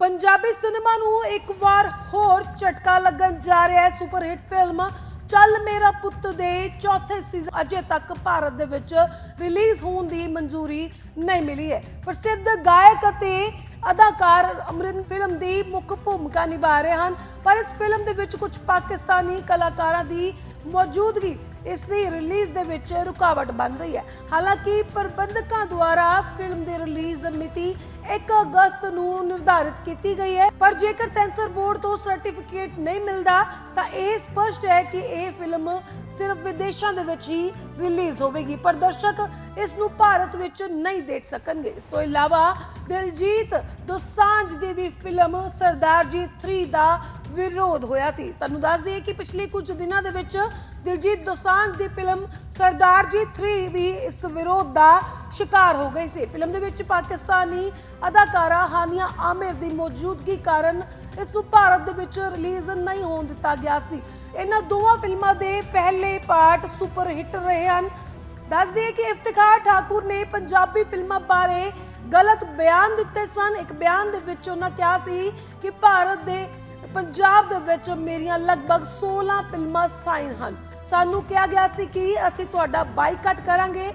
Punjabi cinema ਨੂੰ ਇੱਕ ਵਾਰ ਹੋਰ ਝਟਕਾ ਲੱਗਣ ਜਾ ਰਿਹਾ ਹੈ। ਸੁਪਰ ਹਿੱਟ ਫਿਲਮ ਚੱਲ ਮੇਰਾ ਪੁੱਤ ਦੇ ਚੌਥੇ ਸੀਜ਼ਨ ਅਜੇ ਤੱਕ ਭਾਰਤ ਦੇ ਵਿੱਚ ਰਿਲੀਜ਼ ਹੋਣ ਦੀ ਮਨਜ਼ੂਰੀ ਨਹੀਂ ਮਿਲੀ ਹੈ। ਪ੍ਰਸਿੱਧ ਗਾਇਕ ਅਤੇ ਅਦਾਕਾਰ ਅਮਰਿੰਦ ਫਿਲਮ ਦੀ ਮੁੱਖ ਭੂਮਿਕਾ ਨਿਭਾ ਰਹੇ ਹਨ। ਪਰ ਇਸ ਫਿਲਮ ਦੇ ਵਿੱਚ ਕੁਝ ਪਾਕਿਸਤਾਨੀ ਕਲਾਕਾਰਾਂ ਦੀ ਮੌਜੂਦਗੀ ਇਸ ਦੀ ਰਿਲੀਜ਼ ਦੇ ਵਿੱਚ ਰੁਕਾਵਟ ਬਣ ਰਹੀ ਹੈ। ਹਾਲਾਂਕਿ ਪ੍ਰਬੰਧਕਾਂ ਦੁਆਰਾ ਫਿਲਮ ਦੀ ਰਿਲੀਜ਼ ਮਿਤੀ 1 ਅਗਸਤ ਨੂੰ ਨਿਰਧਾਰਿਤ ਕੀਤੀ ਗਈ ਹੈ। ਪਰ ਜੇਕਰ ਸੈਂਸਰ ਬੋਰਡ ਤੋਂ ਸਰਟੀਫਿਕੇਟ ਨਹੀਂ ਮਿਲਦਾ, ਤਾਂ ਇਹ ਸਪਸ਼ਟ ਹੈ ਕਿ ਇਹ ਫਿਲਮ ਸਿਰਫ ਵਿਦੇਸ਼ਾਂ ਦੇ ਵਿੱਚ ਹੀ ਰਿਲੀਜ਼ ਹੋਵੇਗੀ। ਪਰ ਦਰਸ਼ਕ ਇਸ ਨੂੰ ਭਾਰਤ ਵਿੱਚ ਨਹੀਂ ਦੇਖ ਸਕਣਗੇ। ਇਸ ਤੋਂ ਇਲਾਵਾ ਦਿਲਜੀਤ ਦੋਸਾਂਝ ਦੀ ਵੀ ਫਿਲਮ ਸਰਦਾਰ ਜੀ 3 ਦਾ ਵਿਰੋਧ ਹੋਇਆ ਸੀ। ਤੁਹਾਨੂੰ ਦੱਸ ਦਈਏ ਕਿ ਪਿਛਲੇ ਕੁਝ ਦਿਨਾਂ ਦੇ ਵਿੱਚ ਦਿਲਜੀਤ ਦੋਸਾਂਝ ਦੀ ਫਿਲਮ ਸਰਦਾਰ ਜੀ 3 ਵੀ ਇਸ ਵਿਰੋਧ ਦਾ ਸ਼ਿਕਾਰ ਹੋ ਗਈ ਸੀ। ਫਿਲਮ ਦੇ ਵਿੱਚ ਪਾਕਿਸਤਾਨੀ ਅਦਾਕਾਰਾ ਹਾਨੀਆ ਆਮਿਰ ਦੀ ਮੌਜੂਦਗੀ ਕਾਰਨ ਇਸ ਨੂੰ ਭਾਰਤ ਦੇ ਵਿੱਚ ਰਿਲੀਜ਼ ਨਹੀਂ ਹੋਣ ਦਿੱਤਾ ਗਿਆ ਸੀ। ਇਹਨਾਂ ਦੋਵਾਂ ਫਿਲਮਾਂ ਦੇ ਪਹਿਲੇ ਪਾਰਟ ਸੁਪਰ ਹਿੱਟ ਰਹੇ ਹਨ। ਦੱਸ ਦਈਏ ਕਿ ਇਫਤਿਖਾਰ ਠਾਕੁਰ ਨੇ ਪੰਜਾਬੀ ਫਿਲਮਾਂ ਬਾਰੇ ਗਲਤ ਬਿਆਨ ਦਿੱਤੇ ਸਨ। ਇੱਕ ਬਿਆਨ ਦੇ ਵਿੱਚ ਉਹਨਾਂ ਕਿਹਾ ਸੀ ਕਿ ਭਾਰਤ ਦੇ ਪੰਜਾਬ ਦੇ ਵਿੱਚ ਮੇਰੀਆਂ ਲਗਭਗ 16 ਫਿਲਮਾਂ ਸਾਈਨ ਹਨ। ਸਾਨੂੰ ਕਿਹਾ ਗਿਆ ਸੀ ਕਿ ਅਸੀਂ ਤੁਹਾਡਾ ਬਾਈਕਾਟ ਕਰਾਂਗੇ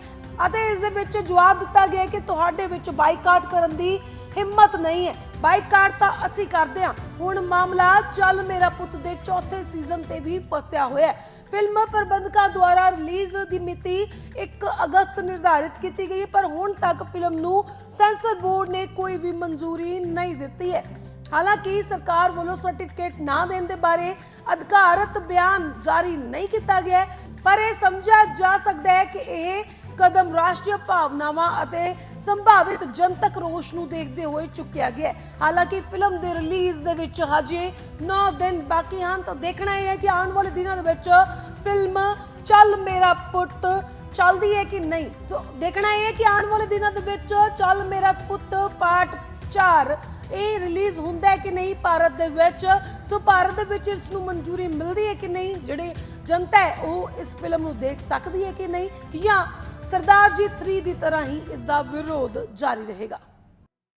ਅਤੇ ਇਸ ਦੇ ਵਿੱਚ ਜਵਾਬ ਦਿੱਤਾ ਗਿਆ ਕਿ ਤੁਹਾਡੇ ਵਿੱਚ ਬਾਈਕਾਟ ਕਰਨ ਦੀ ਹਿੰਮਤ ਨਹੀਂ ਹੈ। ਬਾਈਕਾਟ ਤਾਂ ਅਸੀਂ ਕਰਦੇ ਹਾਂ। ਹੁਣ ਮਾਮਲਾ ਚੱਲ ਮੇਰਾ ਪੁੱਤ ਦੇ ਚੌਥੇ ਸੀਜ਼ਨ ਤੇ ਵੀ ਫਸਿਆ ਹੋਇਆ ਹੈ। ਫਿਲਮ ਪ੍ਰਬੰਧਕਾਂ ਦੁਆਰਾ ਰਿਲੀਜ਼ ਦੀ ਮਿਤੀ 1 ਅਗਸਤ ਨਿਰਧਾਰਿਤ ਕੀਤੀ ਗਈ ਪਰ ਹੁਣ ਤੱਕ ਫਿਲਮ ਨੂੰ ਸੈਂਸਰ ਬੋਰਡ ਨੇ ਕੋਈ ਵੀ ਮਨਜ਼ੂਰੀ ਨਹੀਂ ਦਿੱਤੀ ਹੈ। ਹਾਲਾਂਕਿ ਸਰਕਾਰ ਵੱਲੋਂ ਸਰਟੀਫਿਕੇਟ ਨਾ ਦੇਣ ਦੇ ਬਾਰੇ ਅਧਿਕਾਰਤ ਬਿਆਨ ਜਾਰੀ ਨਹੀਂ ਕੀਤਾ ਗਿਆ ਪਰ ਇਹ ਸਮਝਿਆ ਜਾ ਸਕਦਾ ਹੈ ਕਿ ਇਹ ਕਦਮ ਰਾਸ਼ਟਰੀ ਭਾਵਨਾਵਾਂ ਅਤੇ ਸੰਭਾਵਿਤ ਜਨਤਕ ਰੋਸ਼ ਨੂੰ ਦੇਖਦੇ ਹੋਏ ਚੁੱਕਿਆ ਗਿਆ ਹਾਲਾਂਕਿ ਫਿਲਮ ਦੇ ਰਿਲੀਜ਼ ਦੇ ਵਿੱਚ ਹਜੇ 9 ਦਿਨ ਬਾਕੀ ਹਨ, ਤਾਂ ਦੇਖਣਾ ਇਹ ਹੈ ਕਿ ਆਉਣ ਵਾਲੇ ਦਿਨਾਂ ਦੇ ਵਿੱਚ ਫਿਲਮ ਚੱਲ ਮੇਰਾ ਪੁੱਤ ਚੱਲਦੀ ਹੈ ਕਿ ਨਹੀਂ। ਸੋ ਦੇਖਣਾ ਇਹ ਹੈ ਕਿ ਆਉਣ ਵਾਲੇ ਦਿਨਾਂ ਦੇ ਵਿੱਚ ਚੱਲ ਮੇਰਾ ਪੁੱਤ ਪਾਰਟ 4 ਇਹ ਰਿਲੀਜ਼ ਹੁੰਦਾ ਹੈ ਕਿ ਨਹੀਂ ਭਾਰਤ ਦੇ ਵਿੱਚ? ਸੋ ਭਾਰਤ ਦੇ ਵਿੱਚ ਇਸ ਨੂੰ ਮਨਜ਼ੂਰੀ ਮਿਲਦੀ ਹੈ ਕਿ ਨਹੀਂ? ਜਿਹੜੇ ਜਨਤਾ ਹੈ, ਉਹ ਇਸ ਫਿਲਮ ਨੂੰ ਦੇਖ ਸਕਦੀ ਹੈ ਕਿ ਨਹੀਂ? ਜਾਂ ਸਰਦਾਰ ਜੀ 3 ਦੀ ਤਰ੍ਹਾਂ ਹੀ ਇਸ ਦਾ ਵਿਰੋਧ ਜਾਰੀ ਰਹੇਗਾ।